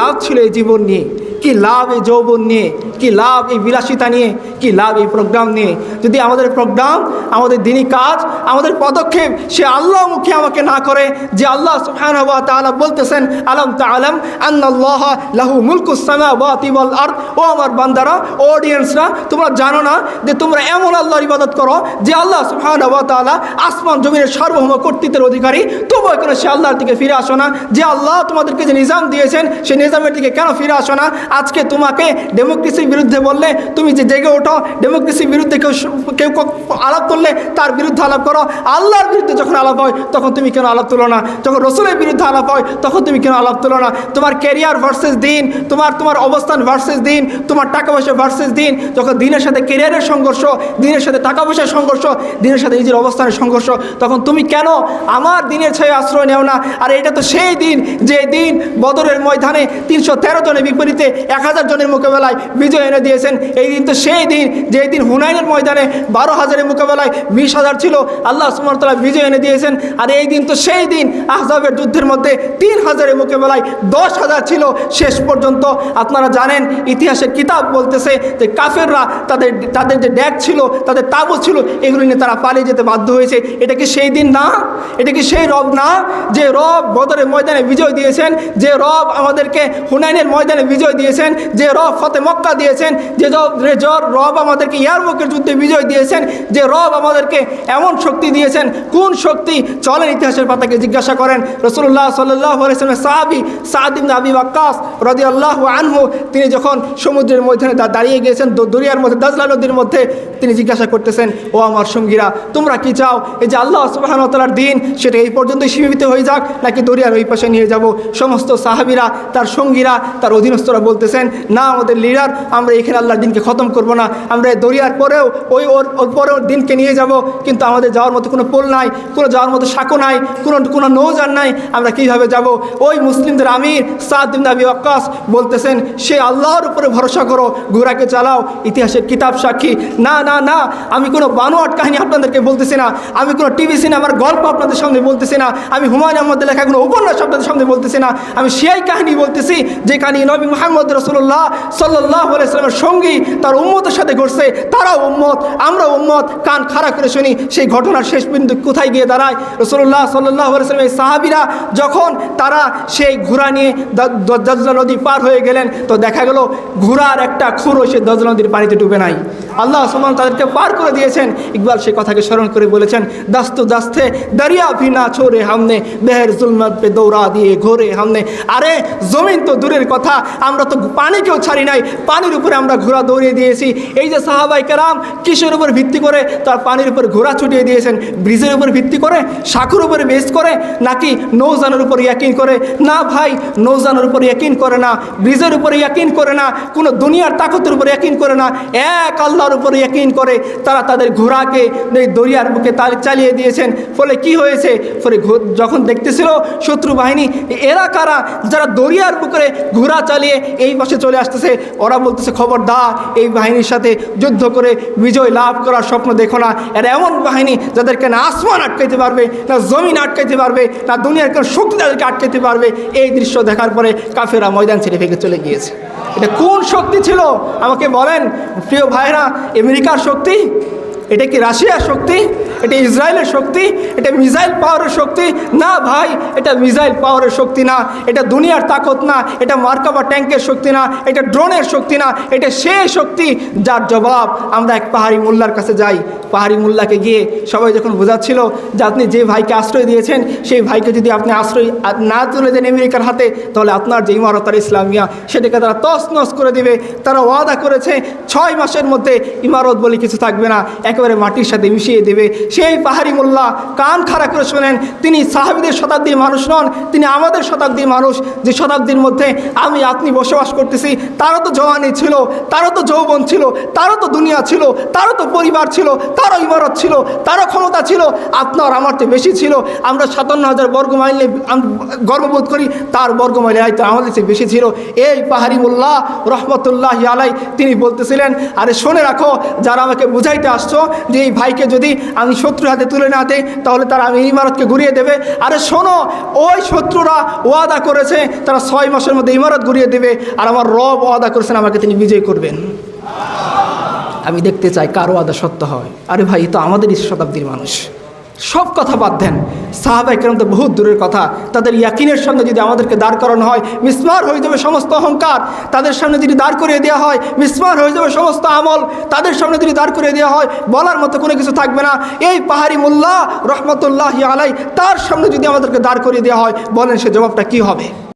লাভ ছিল এই জীবন নিয়ে? কি লাভ এই যৌবন নিয়ে? কি লাভ এই বিলাসিতা নিয়ে? কি লাভ এই প্রোগ্রাম নিয়ে? যদি আমাদের প্রোগ্রাম আমাদের দিনই কাজ, আমাদের পদক্ষেপ সে আল্লাহ মুখে আমাকে না করে, যে আল্লাহ তাআলা বলতেছেন, আলম তাআলাম আন্নাল্লাহ লাহু মুলকুস সামাওয়াতি ওয়াল আরদ? ও আমার বান্দারা অডিয়েন্সরা তোমরা জানো না যে তোমরা এমন আল্লাহর ইবাদত করো যে আল্লাহ সুবহানাহু ওয়া তাআলা আসমান জমিনের সার্বভৌম কর্তৃত্বের অধিকারী, তবুও এখানে সে আল্লাহর দিকে ফিরে আসো না। যে আল্লাহ তোমাদেরকে যে নিজাম দিয়েছেন সেই নিজামের দিকে কেন ফিরে আসো না? আজকে তোমাকে ডেমোক্রেসির বিরুদ্ধে বললে তুমি যে জেগে ওঠো ডেমোক্রেসির বিরুদ্ধে কেউ কেউ আলাপ তুললে তার বিরুদ্ধে আলাপ করো। আল্লাহর বিরুদ্ধে যখন আলাপ হয়, তখন তুমি কেন আলাপ তুলো না? যখন রসুলের বিরুদ্ধে আলাপ হয়, তখন তুমি কেন আলাপ তুলো না? তোমার ক্যারিয়ার ভার্সেস দিন, তোমার তোমার অবস্থান ভার্সেস দিন, তোমার টাকা পয়সা ভার্সেস দিন। যখন দিনের সাথে ক্যারিয়ারের সংঘর্ষ, দিনের সাথে টাকা পয়সার সংঘর্ষ, দিনের সাথে নিজের অবস্থানের সংঘর্ষ, তখন তুমি কেন আমার দিনের ছায় আশ্রয় নেও না? আর এটা তো সেই দিন যে দিন বদরের ময়দানে তিনশো তেরো জনের বিপরীতে এক হাজার জনের মোকাবেলায় বিজয় এনে দিয়েছেন। এই দিন তো সেই দিন যে দিন হুনাইনের ময়দানে বারো হাজারের মোকাবেলায় বিশ হাজার ছিল, আল্লাহ সুমতলা বিজয় এনে দিয়েছেন। আর এই দিন তো সেই দিন, আহজাবের যুদ্ধের মধ্যে তিন হাজারের মোকাবেলায় দশ হাজার ছিল। শেষ পর্যন্ত আপনারা জানেন ইতিহাসের কিতাব বলতেছে যে কাফেররা তাদের তাদের যে ড্যাগ ছিল, তাদের তাবু ছিল, এগুলো নিয়ে তারা পালিয়ে যেতে বাধ্য হয়েছে। এটা কি সেই দিন না? এটা কি সেই রব না? যে রব বদরের ময়দানে বিজয় দিয়েছেন, যে রব আমাদেরকে হুনাইনের ময়দানে বিজয় দিয়েছেন, যে রব ফতে মক্কা দিয়েছেন, যে রব যে জ- রব আমাদেরকে ইয়ারমুখের যুদ্ধে বিজয় দিয়েছেন, যে রব আমাদেরকে এমন শক্তি দিয়েছেন, কোন শক্তি চলেন ইতিহাসের পাতাকে জিজ্ঞাসা করেন। রসুল্লাহ সাল্লাহ আলাইসলামের সাহাবি সাদিম আবি বাক্কাস রদি আল্লাহ আনহু, তিনি যখন সমুদ্রের মধ্যে দাঁড়িয়ে গিয়েছেন দরিয়ার মধ্যে দাজলা নদীর মধ্যে, তিনি জিজ্ঞাসা করতেছেন, ও আমার সঙ্গীরা, তোমরা কি চাও? এই যে আল্লাহ সুবাহানতালার দিন, সেটা এই পর্যন্তই সীমিত হয়ে যাক, নাকি দরিয়ার ওই পাশে নিয়ে যাব? সমস্ত সাহাবিরা তার সঙ্গীরা তার অধীনস্থরা বলতেছেন, না, আমাদের লিডার আমরা এখানে আল্লাহর দিনকে খতম করব না। আমরা দরিয়ার পরেও ওই ওর ওর পরেও দিনকে নিয়ে যাব, কিন্তু আমাদের যাওয়ার মতো কোনো পোল নাই, কোনো যাওয়ার মতো সাঁকো নাই, কোনো কোনো নৌজান নাই। আমরা কীভাবে যাব? ওই মুসলিমদের আমির সাদিন আবি আক্কাস বলতেছেন, সে আল্লাহর উপরে ভরসা করো ঘোড়াকে চালাও, ইতিহাসের কিতাব সাক্ষী। না না না, আমি কোনো বানোয়াট কাহিনী আপনাদেরকে বলতেছি না, আমি কোনো টিভি, সিনেমার গল্প আপনাদের সামনে বলতেছি না, আমি হুমায়ুন আহমদের লেখা কোনো উপন্যাস আপনাদের সামনে বলতেছি না, আমি সেই কাহিনী বলতেছি যে কাহিনী নবী মোহাম্মদ রসুল্লাহ সাল্লাহ আলাইস্লামের সঙ্গী তার উম্মতের সাথে ঘটছে, তারাও উম্মত আমরা উম্মত, কান খাড়া করে শুনি, সেই ঘটনার শেষ বিন্দু কোথায় গিয়ে দাঁড়ায়? রসুল্লাহ সাল্লাহ আলাইস্লামের সাহাবিরা যখন তারা সেই ঘোড়া নিয়ে দজলা নদী পার হয়ে গেলেন, তো দেখা গেল ঘোড়ার একটা খুরো সে দজলা নদীর পানিতে ডুবে নাই। আল্লাহ সুমান তাদেরকে পার করে দিয়েছেন। ইকবাল সে কথাকে স্মরণ করে বলেছেন, দাস্ত দাস্তে, দরিয়া ভিনা ছোড়ে হামনে, বেহের জুলমত পে দৌড়া দিয়ে ঘোরে হামনে। আরে, জমিন তো দূরের কথা, আমরা তো পানিকেও ছাড়ি নাই, পানির উপরে আমরা ঘোড়া দৌড়িয়ে দিয়েছি। এই যে সাহাবাই কেরাম কিসের উপর ভিত্তি করে তার পানির উপর ঘোড়া ছুটিয়ে দিয়েছেন? ব্রিজের উপর ভিত্তি করে? শাকুর উপরে বেস করে? নাকি নৌজানের উপর ইয়াকিন করে? না ভাই, নৌজানের উপর ইয়াকিন করে না, ব্রিজের উপরে ইয়াকিন করে না, কোনো দুনিয়ার তাকতের উপর ইয়াকিন করে না। এক আল্লাহর উপর ইয়াকিন করে, তারা তাদের ঘোড়াকে দরিয়ার বুকে তাল- চালিয়ে দিয়েছেন। ফলে কি হয়েছে? ফলে যখন দেখতেছিল শত্রু বাহিনী, এরা কারা? যারা দরিয়ার বুকে ঘোড়া চালিয়ে এই পাশে চলে আসতেছে, ওরা বলতেছে খবর দা এই বাহিনীর সাথে যুদ্ধ করে বিজয় লাভ করার স্বপ্ন দেখো না। এরা এমন বাহিনী যাদেরকে না আসমান আটকাইতে পারবে, না জমিন আটকাইতে পারবে, না দুনিয়ার কোনো শক্তি তাদেরকে আটকাইতে পারবে। এই দৃশ্য দেখার পরে কাফেরা ময়দান ছেড়ে ভেঙে চলে গিয়েছে। এটা কোন শক্তি ছিল? আমাকে বলেন প্রিয় ভাইরা আমেরিকার শক্তি? এটা কি রাশিয়ার শক্তি? এটা ইসরায়েলের শক্তি, এটা মিসাইল পাওয়ারের শক্তি। না ভাই, এটা মিসাইল পাওয়ারের শক্তি না, এটা দুনিয়ার তাকত না, এটা মার্কাবা ট্যাঙ্কের শক্তি না, এটা ড্রোনের শক্তি না, এটা সে শক্তি যার জবাব আমরা এক পাহাড়ি মোল্লার কাছে যাই। পাহাড়ি মোল্লাকে গিয়ে সবাই যখন বোঝাচ্ছিল যে আপনি যে ভাইকে আশ্রয় দিয়েছেন, সেই ভাইকে যদি আপনি আশ্রয় না তুলে দেন আমেরিকার হাতে, তাহলে আপনার যে ইমারত আর ইসলামিয়া, সেটাকে তারা তস নস করে দিবে। তারা ওয়াদা করেছে, ছয় মাসের মধ্যে ইমারত বলে কিছু থাকবে না, একেবারে মাটির সাথে মিশিয়ে দেবে। সেই পাহাড়ি মোল্লা কান খাড়া করে শোনেন তিনি সাহাবিদের শতাব্দীর মানুষ নন, তিনি আমাদের শতাব্দীর মানুষ, যে শতাব্দীর মধ্যে আমি আপনি বসবাস করতেছি, তারও তো জওয়ানি ছিল, তারও তো যৌবন ছিল, তারও তো দুনিয়া ছিল, তারও তো পরিবার ছিল, তারও ইমারত ছিল, তারও ক্ষমতা ছিল, আপনার আমার তো বেশি ছিল, আমরা সাতান্ন হাজার বর্গ মাইলে গর্ববোধ করি, তার বর্গ মাইলে হয়তো আমাদের চেয়ে বেশি ছিল। এই পাহাড়ি মোল্লা রহমতুল্লাহ আলাই তিনি বলতেছিলেন, আরে শুনে রাখো, যারা আমাকে বুঝাইতে আসছো, যে এই ভাইকে যদি আমি শত্রু হাতে তুলে না দেয়, তাহলে তারা আমি ইমারতকে ঘুরিয়ে দেবে। আরে শোনো, ওই শত্রুরা ওয়াদা করেছে, তারা ছয় মাসের মধ্যে ইমারত ঘুরিয়ে দেবে, আর আমার রব ওয়াদা করেছেন, আমাকে তিনি বিজয় করবেন। আমি দেখতে চাই কার ওয়াদা সত্য হয়। আরে ভাই তো আমাদেরই শতাব্দীর মানুষ। সব কথা বাদ দেন। সাহাবাই একরম তো বহুত দূরের কথা। তাদের ইয়াকিনের সঙ্গে যদি আমাদেরকে দাঁড় করানো হয়, মিসমার হয়ে যাবে সমস্ত অহংকার। তাদের সামনে যদি দাঁড় করিয়ে দেওয়া হয়, মিসমার হয়ে যাবে সমস্ত আমল। তাদের সামনে যদি দাঁড় করিয়ে দেওয়া হয়, বলার মতো কোনো কিছু থাকবে না। এই পাহাড়ি মোল্লা রহমতুল্লাহ আলাই, তার সামনে যদি আমাদেরকে দাঁড় করিয়ে দেওয়া হয়, বলেন সে জবাবটা কি হবে?